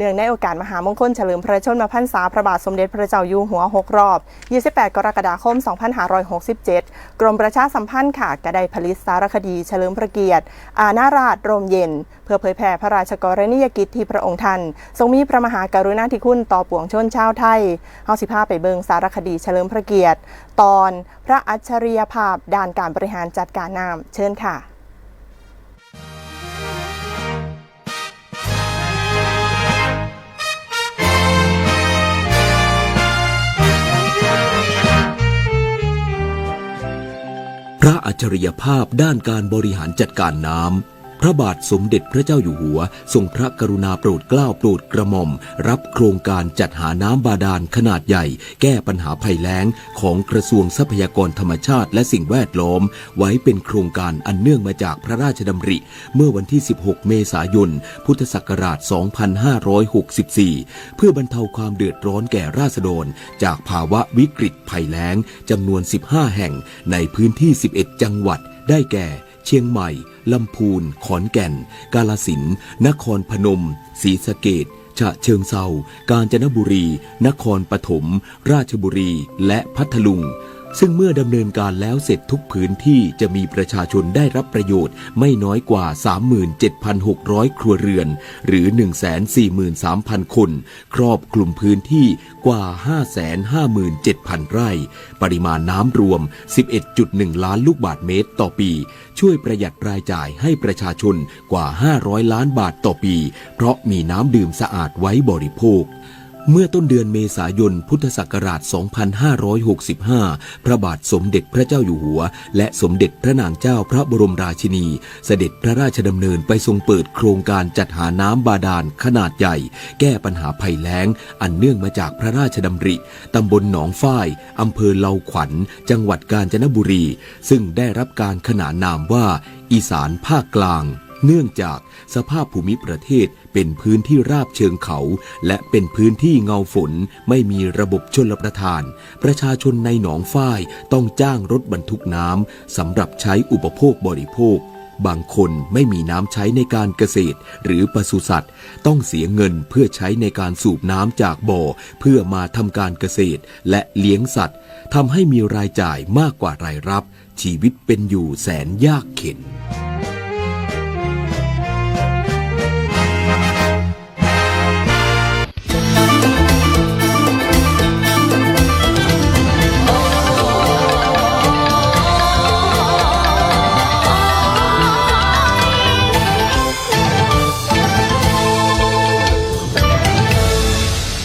เนื่องในโอกาสมหามงคลเฉลิมพระชนมพรรษาพระบาทสมเด็จพระเจ้าอยู่หัว 6 รอบ 28 กรกฎาคม 2567 กรมประชาสัมพันธ์ค่ะก็ได้ผลิตสารคดีเฉลิมพระเกียรติ อาณาราชรมเย็น เพื่อเผยแผ่พระราชกรณียกิจที่พระองค์ท่านทรงมีพระมหากรุณาธิคุณต่อปวงชนชาวไทยเฮาสิพาไปเบิงสารคดีเฉลิมพระเกียรติ ตอนพระอัจฉริยภาพด้านการบริหารจัดการน้ำเชิญค่ะ พระอัจฉริยภาพด้านการบริหารจัดการน้ำ พระบาทสมเด็จพระเจ้าอยู่หัว ทรงพระกรุณาโปรดเกล้าโปรดกระหม่อม รับโครงการจัดหาน้ำบาดาลขนาดใหญ่ แก้ปัญหาภัยแล้งของกระทรวงทรัพยากรธรรมชาติและสิ่งแวดล้อม ไว้เป็นโครงการอันเนื่องมาจากพระราชดำริ เมื่อวันที่ 16 เมษายน พุทธศักราช 2564 เพื่อบรรเทาความเดือดร้อนแก่ราษฎร จากภาวะวิกฤตภัยแล้งจำนวน 15 แห่งในพื้นที่ 11 จังหวัดได้แก่ เชียงใหม่ ลำพูน ขอนแก่น กาลสินธุ์นครพนม ศรีสะเกดฉะเชิงเซากาญจนบุรี นครปฐม ราชบุรี และพัทลุง ซึ่งเมื่อดำเนินการแล้วเสร็จทุกพื้นที่จะมีประชาชนได้รับประโยชน์ไม่น้อยกว่า 37,600 ครัวเรือน หรือ 143,000 คน ครอบคลุมพื้นที่กว่า 557,000 ไร่ ปริมาณน้ำรวม 11.1 ล้านลูกบาทเมตรต่อปี ช่วยประหยัดรายจ่ายให้ประชาชนกว่า 500 ล้านบาทต่อปี เพราะมีน้ำดื่มสะอาดไว้บริโภค เมื่อต้นเดือนเมษายน พุทธศักราช 2565 พระบาทสมเด็จพระเจ้าอยู่หัว และสมเด็จพระนางเจ้าพระบรมราชินี เสด็จพระราชดำเนินไปทรงเปิดโครงการจัดหาน้ำบาดาลขนาดใหญ่ แก้ปัญหาภัยแล้ง อันเนื่องมาจากพระราชดำริ ตำบลหนองฝ้ายอำเภอเลาขวัญ จังหวัดกาญจนบุรี ซึ่งได้รับการขนานนามว่า อีสานภาคกลาง เนื่องจากสภาพภูมิประเทศเป็นพื้นที่ราบเชิงเขา และเป็นพื้นที่เงาฝนไม่มีระบบชลประทาน ประชาชนในหนองฝ้ายต้องจ้างรถบรรทุกน้ำสำหรับใช้อุปโภคบริโภค บางคนไม่มีน้ำใช้ในการเกษตร หรือปศุสัตว์ ต้องเสียเงินเพื่อใช้ในการสูบน้ำจากบ่อ เพื่อมาทำการเกษตรและเลี้ยงสัตว์ทำให้มีรายจ่ายมากกว่ารายรับ ชีวิตเป็นอยู่แสนยากเข็น